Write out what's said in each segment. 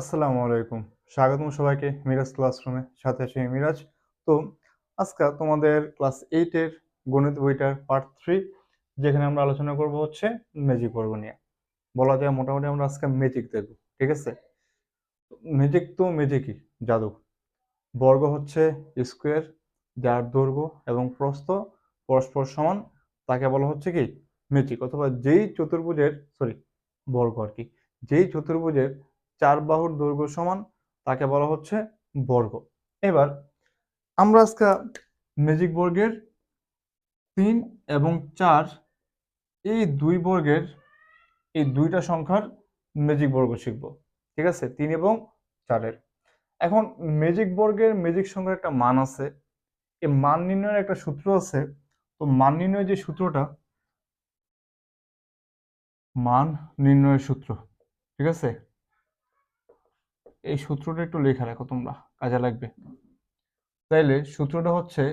আসসালামু আলাইকুম। স্বাগতম সবাইকে মিরাজ ক্লাসরুমে, সাথে আছি মিরাজ। তো আজকে তোমাদের ক্লাস এইটের গণিত বইটার পার্ট থ্রি, যেখানে আমরা আলোচনা করব হচ্ছে ম্যাজিক বর্গ নিয়ে। বলা যায় মোটামুটি আমরা আজকে ম্যাজিক দেখব, ঠিক আছে? ম্যাজিক তো ম্যাজিকই জাদু বর্গ হচ্ছে স্কোয়ার যার দৈর্ঘ্য এবং প্রস্থ পরস্পর সমান, তাকে বলা হচ্ছে কি? ম্যাজিক অথবা যেই চতুর্ভুজের সরি বর্গ আর কি। যেই চতুর্ভুজের চার বাহুর দৈর্ঘ্য সমান, তাকে বলা হচ্ছে বর্গ। এবার আমরা আজকে ম্যাজিক বর্গের তিন এবং চার, এই দুই বর্গের, এই দুইটা সংখ্যার ম্যাজিক বর্গ শিখব। ঠিক আছে? তিন এবং চারের। এখন ম্যাজিক বর্গের ম্যাজিক সংখ্যার একটা মান আছে। এই মান নির্ণয়ের একটা সূত্র আছে। তো মান নির্ণয়ের যে সূত্রটা, মান নির্ণয়ের সূত্র। ঠিক আছে? এই সূত্রটা একটু লেখা রাখো তোমরা, কাজে লাগবে। তাইলে সূত্রটা হচ্ছে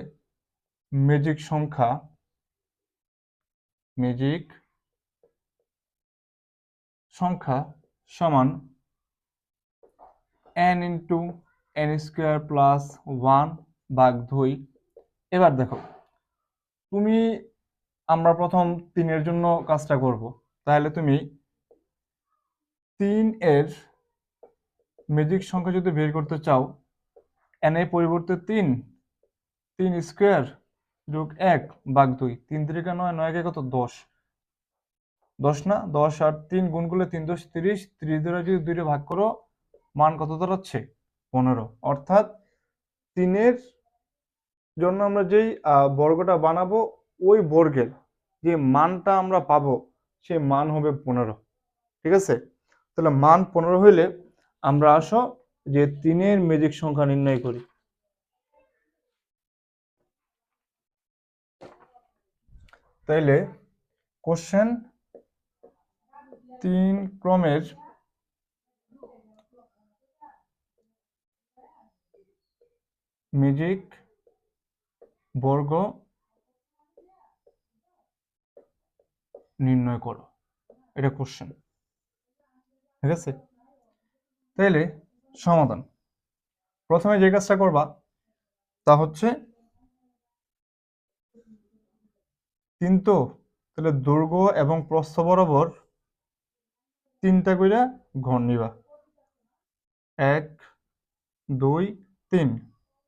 ম্যাজিক সংখ্যা ম্যাজিক সংখ্যা সমান N into N square plus one বাঘ দুই। এবার দেখো, তুমি আমরা প্রথম তিনের জন্য কাজটা করব তাহলে তুমি তিন এর ম্যাজিক সংখ্যা যদি বের করতে চাও এন এর পরিবর্তে তিন তিন স্কোয়ার যোগ এক বাঘ দুই, তিন তিরিকা নয় নয় একে কত? দশ। দশ না? দশ আর তিন গুণ করলে তিন দশ তিরিশ তিরিশ ধরে যদি দুইটা ভাগ করো, মান কত দাঁড়াচ্ছে? পনেরো। অর্থাৎ তিনের জন্য আমরা যেই বর্গটা বানাবো, ওই বর্গের যে মানটা আমরা পাবো, সেই মান হবে পনেরো। ঠিক আছে? তাহলে মান পনেরো হইলে আমরা আসো যে তিনের ম্যাজিক সংখ্যা নির্ণয় করি। তাইলে কোশ্চেন তিন ক্রমের ম্যাজিক বর্গ নির্ণয় করো। এটা কোশ্চেন ঠিক আছে? তাইলে সমাধান। প্রথমে যে কাজটা করবা, তা হচ্ছে কিন্তু তাহলে দৈর্ঘ্য এবং প্রস্থ বরাবর তিনটা কইরা ঘর নিবা। এক, দুই, তিন।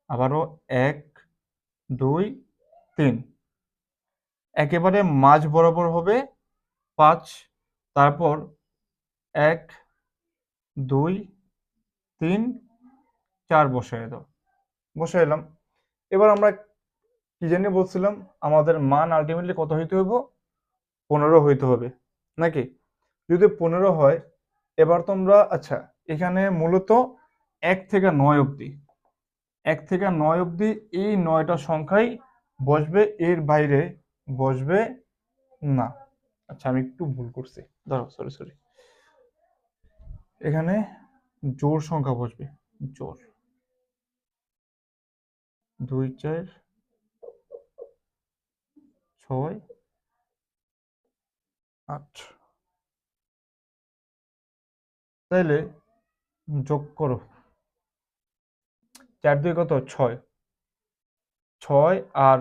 আবারও এক, দুই, তিন। একেবারে মাঝ বরাবর হবে পাঁচ, তারপর এক, দুই তিন, চার বসাই দাও। বসাই এলাম। এবার আমরা কি জানি বলছিলাম, আমাদের মান আলটিমেটলি কত হইতে হবে পনেরো হইতে হবে, নাকি? যদি পনেরো হয়, এবার তোমরা আচ্ছা এখানে মূলত এক থেকে নয় অবধি, এক থেকে নয় অবধি এই নয়টা সংখ্যাই বসবে, এর বাইরে বসবে না। আচ্ছা আমি একটু ভুল করছি। ধরো সরি সরি এখানে জোর সংখ্যা বসবে, জোর। দুই, চার, ছয়, আট। তাইলে যোগ করো। চার দুই কত? ছয়। ছয় আর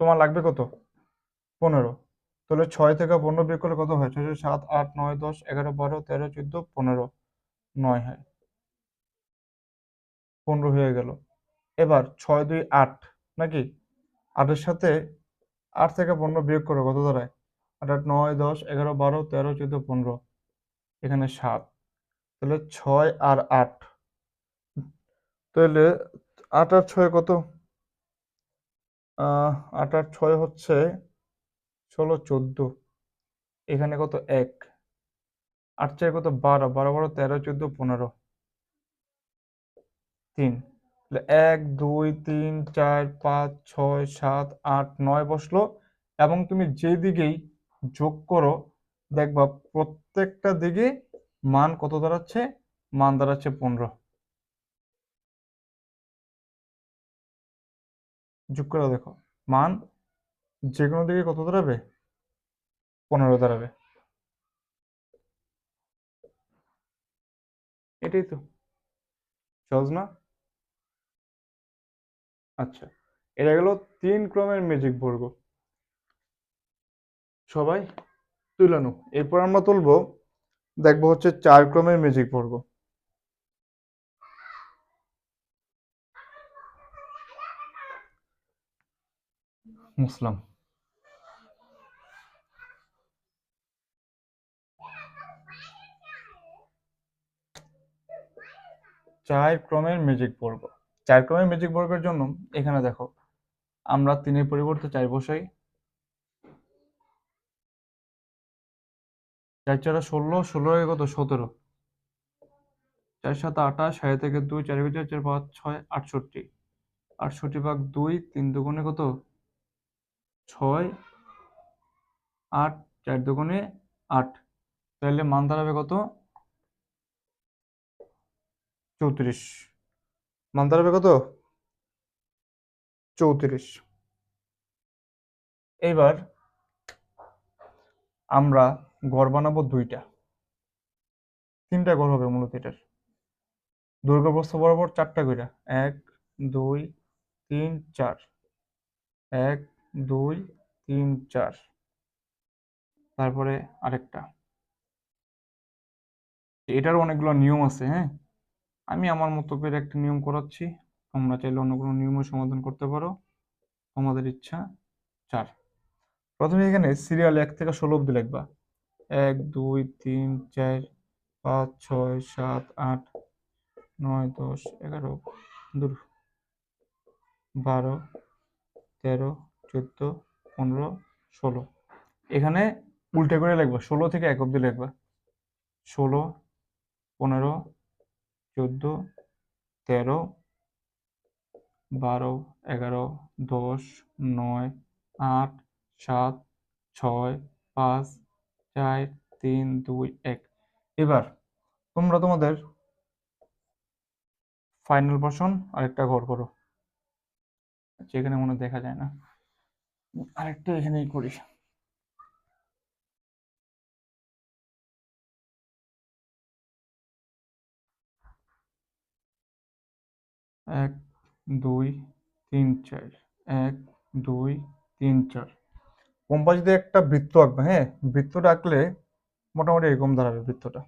তোমার লাগবে কত? পনেরো। তাহলে ছয় থেকে পনেরো বিয়োগ করলে কত হয়? ছয়, সাত, আট, নয়, দশ, এগারো, বারো, তেরো, চোদ্দ, পনেরো, নয় হয়। পনেরো হয়ে গেল। এবার ছয় দুই আট নাকি? আটের সাথে আট থেকে পনেরো বিয়োগ করো কত দাঁড়ায়? আট আট নয়, দশ, এগারো, বারো, তেরো, চোদ্দ, পনেরো। এখানে সাত। তাহলে ছয় আর আট। তাহলে আট আর ছয় কত? আট আর ছয় হচ্ছে ষোলো, চোদ্দ। এখানে কত? এক। আট চার কত? বারো। বারো বারো, তেরো, চোদ্দ, পনেরো। তিন। এক, দুই, তিন, চার, পাঁচ, ছয়, সাত, আট, নয় বসল এবং তুমি যে দিকেই যোগ করো, দেখবা প্রত্যেকটা দিকে মান কত দাঁড়াচ্ছে? মান দাঁড়াচ্ছে পনেরো। যোগ করে দেখো, মান যে কোনো দিকে কত দাঁড়াবে? পনেরো দাঁড়াবে। এটাই তো। সহজ না? আচ্ছা এটা গেল তিন ক্রমের ম্যাজিক বর্গ। সবাই তুলানো এরপর আমরা তুলবো, দেখব হচ্ছে চার ক্রমের ম্যাজিক বর্গ। মুসলাম। চার ক্রমের ম্যাজিক বর্গ। চার ক্রমের ম্যাজিক বর্গের জন্য এখানে দেখো, আমরা তিনের পরিবর্তে চার বসাই। চার চারা ষোলো ষোলো কত? সতেরো। চার সাত আঠাশ, সাড়ে থেকে দুই চার চার চার পাঁচ, ছয়, আটষট্টি। আটষট্টি ভাগ দুই, তিন দুগুণে কত? ছয়, আট, চার দুগুণে আট। তাহলে মান দাঁড়াবে কত? চৌত্রিশ। মান দাঁড়াবে কত? চৌত্রিশ। এইবার আমরা গড় বানাবো দুইটা। তিনটা ঘর হবে মূলত এটার। দুর্গাপ্রস্থ বরাবর চারটা কইরা। এক, দুই, তিন, চার। এক, দুই, তিন, চার। তারপরে আরেকটা। এটার অনেকগুলো নিয়ম আছে হ্যাঁ? আমি আমার মতো করে একটা নিয়ম করাচ্ছি। তোমরা চাইলে অন্য কোনো নিয়মের সমাধান করতে পারো। তোমাদের ইচ্ছা, চার। প্রথমে এখানে সিরিয়াল এক থেকে ষোলো অব্দি লিখবা। এক, দুই, তিন, চার, পাঁচ, ছয়, সাত, আট, নয়, দশ, এগারো দূর বারো, তেরো, চোদ্দ, পনেরো, ষোলো। এখানে উল্টে করে লিখবা। ষোলো থেকে এক অব্দি লিখবা। ষোলো, পনেরো চোদ্দ, তেরো, বারো, এগারো, দশ, নয়, আট, সাত, ছয়, পাঁচ, চার, তিন, দুই, এক। এবার তোমরা তোমাদের ফাইনাল ভার্সন আরেকটা ঘর করো। এখানে মনে দেখা যায় না। আরেকটা এখানেই করি। এক, দুই, তিন, চার। এক, দুই, তিন, চার। কম্পাস দিয়ে একটা বৃত্ত আঁকবে হ্যাঁ? বৃত্তটা আঁকলে মোটামুটি এরকম দাঁড়াবে বৃত্তটা।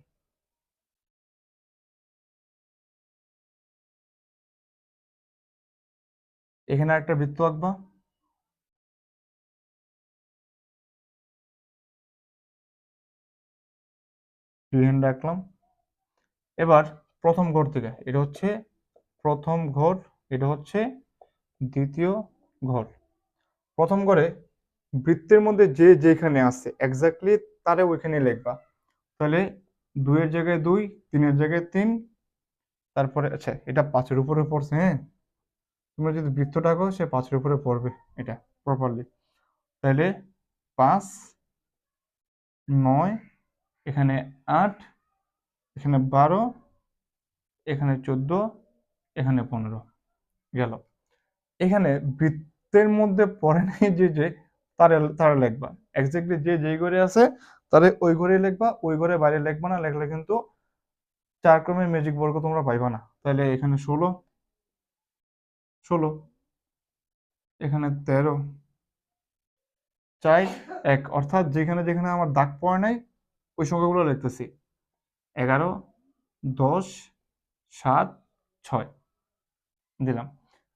এখানে একটা বৃত্ত আঁকবা। রাখলাম এবার প্রথম ঘর থেকে, এটা হচ্ছে প্রথম ঘর, এটা হচ্ছে দ্বিতীয় ঘর। প্রথম ঘরে বৃত্তের মধ্যে যে যেখানে আছে এক্স্যাক্টলি তারে ওইখানে লিখবা। তাহলে দুইয়ের জায়গায় দুই, তিনের জায়গায় তিন, তারপরে আচ্ছা এটা পাঁচের উপরে পড়ছে হ্যাঁ? তোমরা যদি বৃত্তটা আঁকো সে পাঁচের উপরে পড়বে এটা প্রপারলি তাহলে পাঁচ, নয়, এখানে আট, এখানে বারো, এখানে চোদ্দ এখানে পনেরো গেল। এখানে বৃত্তের মধ্যে পড়ে নাই যে যে, তারে, তারা লিখবা। এক্স্যাক্টলি যে যেই ঘরে আছে, তারে ওই ঘরে লিখবা, ওই ঘরে বাইরে লিখবা না, লিখলে কিন্তু চার ক্রমের ম্যাজিক বর্গ তোমরা পাইবা না। তাহলে এখানে ষোলো ষোলো, এখানে তেরো চাই এক, অর্থাৎ যেখানে যেখানে আমার দাগ পড়ে নাই, ওই সংখ্যাগুলো লিখতেছি। এগারো, দশ, সাত, ছয়। দিলাম।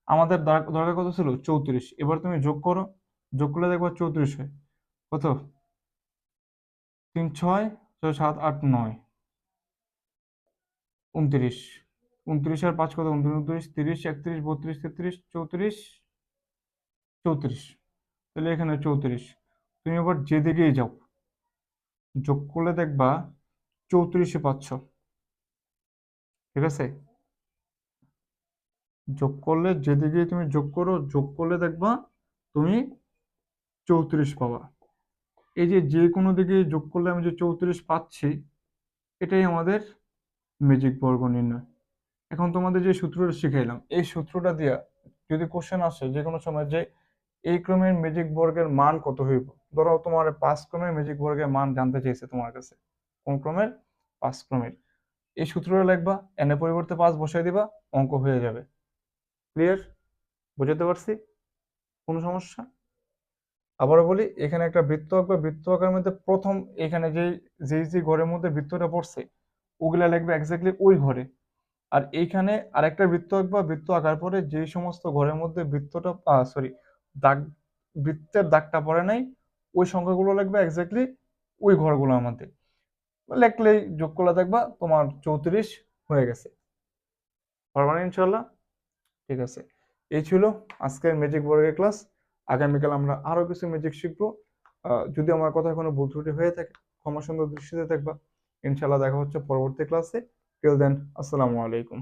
আমাদের দরকার কত ছিল? চৌত্রিশ। এবার তুমি যোগ করো। যোগ করলে দেখব চৌত্রিশ হয়। কত? তিন ছয় ছয় সাত আট নয়। উনত্রিশ। উনত্রিশ আর পাঁচ কত? উনত্রিশ উনত্রিশ, তিরিশ, একত্রিশ, বত্রিশ, তেত্রিশ, চৌত্রিশ চৌত্রিশ। তাহলে এখানে চৌত্রিশ। তুমি এবার যেদিকেই যাও, যোগ করলে দেখবা চৌত্রিশে পাচ্ছ। ঠিক আছে? যোগ করলে যেদিকে তুমি যোগ করো, যোগ করলে দেখবা তুমি চৌত্রিশ পাবা। এই যে যে কোনো দিকে যোগ করলে আমি যে চৌত্রিশ পাচ্ছি, এটাই আমাদের ম্যাজিক বর্গ নির্ণয়। এখন তোমাদের যে সূত্রটা শিখাইলাম, এই সূত্রটা দিয়া যদি কোশ্চেন আসে যে কোনো সময় যে এই ক্রমের ম্যাজিক বর্গের মান কত হইব, ধরো তোমার পাঁচ ক্রমের ম্যাজিক বর্গের মান জানতে চেয়েছে তোমার কাছে, কোন ক্রমের? পাঁচ ক্রমের। এই সূত্রটা লিখবা এনে পরিবর্তে পাঁচ বসাই দিবা, অঙ্ক হয়ে যাবে। ক্লিয়ার বুঝতে পারছি? কোনো সমস্যা? আবারও বলি, এখানে একটা বৃত্ত আঁকবে। বৃত্ত আঁকার মধ্যে প্রথম এখানে যেই যেই যে ঘরের মধ্যে বৃত্তটা পড়ছে, ওগুলা লাগবে এক্স্যাক্টলি ওই ঘরে। আর এইখানে আরেকটা বৃত্ত আঁকবা। বৃত্ত আঁকার পরে যেই সমস্ত ঘরের মধ্যে বৃত্তটা সরি দাগ, বৃত্তের দাগটা পড়ে নাই, ওই সংখ্যাগুলো লাগবে এক্স্যাক্টলি ওই ঘরগুলো আমাদের। লেখলেই যোগ করলে দেখবা তোমার চৌত্রিশ হয়ে গেছে। ইনশাল্লাহ ঠিক আছে? এই ছিল আজকের ম্যাজিক বর্গের ক্লাস আগামীকাল আমরা আরও কিছু ম্যাজিক শিখব। যদি আমার কথা কোনো ভুল ত্রুটি হয়ে থাকে ক্ষমা সুন্দর দৃষ্টিতে থাকবা ইনশাল্লাহ দেখা হচ্ছে পরবর্তী ক্লাসে টিল দেন আসসালামু আলাইকুম।